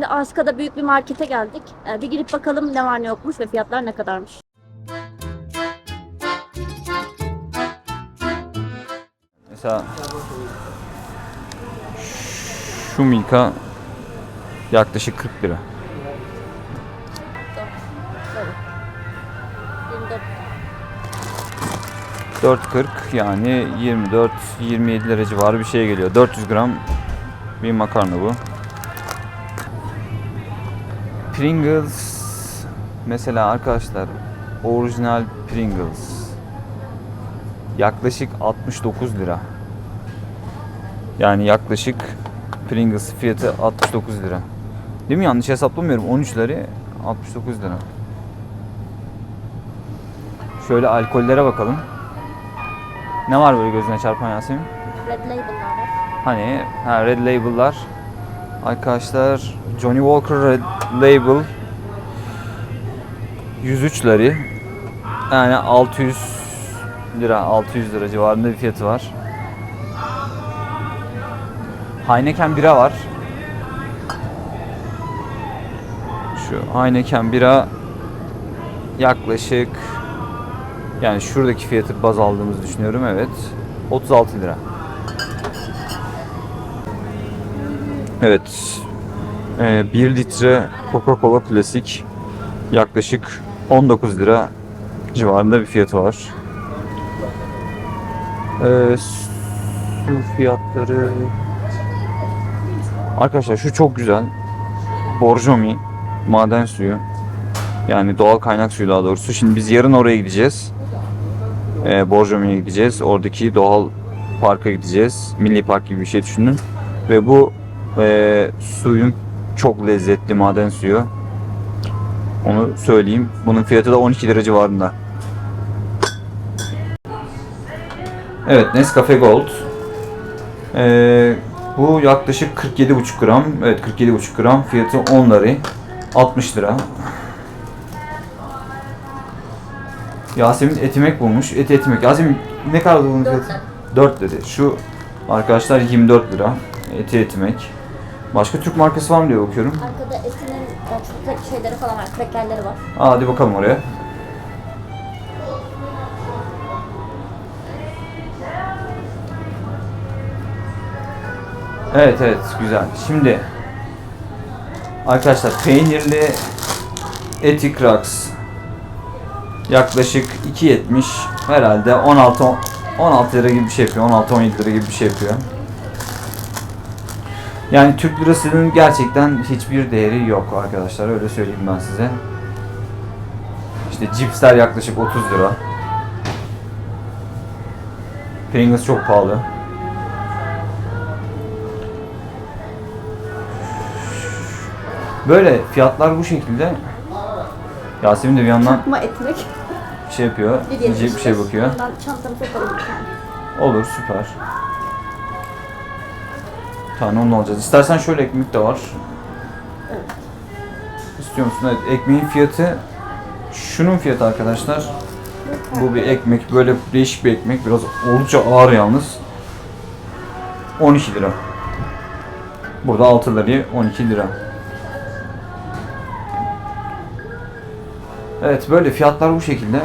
Aska'da büyük bir markete geldik. Ee, bir girip bakalım ne var ne yokmuş ve fiyatlar ne kadarmış. Mesela şu Milka yaklaşık 40 lira. Evet. 4.40 yani 24-27 lira civarı bir şey geliyor. 400 gram bir makarna bu. Pringles mesela arkadaşlar orijinal Pringles yaklaşık 69 lira. Yani yaklaşık Pringles fiyatı 69 lira. Değil mi? Yanlış hesaplamıyorum. 13 lira 69 lira. Şöyle alkollere bakalım. Ne var böyle gözüne çarpan Yasemin? Red Label'lar var. Hani ha, Red Label'lar. Arkadaşlar Johnny Walker Red Label 103 lari. Yani 600 lira 600 lira civarında bir fiyatı var. Heineken bira var. Şu Heineken bira yaklaşık yani şuradaki fiyatı baz aldığımızı düşünüyorum evet. 36 lira. Evet. 1 litre Coca-Cola klasik yaklaşık 19 lira civarında bir fiyatı var. Ee, su fiyatları Arkadaşlar şu çok güzel. Borjomi maden suyu. Yani doğal kaynak suyu daha doğrusu. Şimdi biz yarın oraya gideceğiz. Ee, Borjomi'ye gideceğiz. Oradaki doğal parka gideceğiz. Milli park gibi bir şey düşünün. Ve bu e, suyun çok lezzetli maden suyu. Onu söyleyeyim. Bunun fiyatı da 12 lira civarında. Evet Nescafe Gold. Ee, bu yaklaşık 47,5 gram. Evet 47,5 gram. Fiyatı 10 lira. 60 lira. Yasemin etimek bulmuş. Eti etimek. Yasemin ne kadar bunun fiyatı? 4 dedi. Şu arkadaşlar 24 lira. Eti etimek. Başka Türk markası var mı diye bakıyorum. Arkada etinin e, çok şeyleri falan var. Krekerleri var. Aa, hadi bakalım oraya. Evet evet güzel. Şimdi arkadaşlar peynirli eti Crux yaklaşık 2.70 herhalde 16 16 lira gibi bir şey yapıyor. 16 17 lira gibi bir şey yapıyor. Yani Türk lirasının gerçekten hiçbir değeri yok arkadaşlar. Öyle söyleyeyim ben size. İşte cipsler yaklaşık 30 lira. Pringles çok pahalı. Böyle fiyatlar bu şekilde. Yasemin de bir yandan Ama etmek. şey yapıyor, yiyecek bir şey bakıyor. Ben çantamı sokalım. Olur süper. Tane onu alacağız. İstersen şöyle ekmek de var. Evet. İstiyor musun? Evet ekmeğin fiyatı şunun fiyatı arkadaşlar. Bu bir ekmek böyle değişik bir ekmek biraz oldukça ağır yalnız. 12 lira. Burada 6 liraya 12 lira. Evet böyle fiyatlar bu şekilde.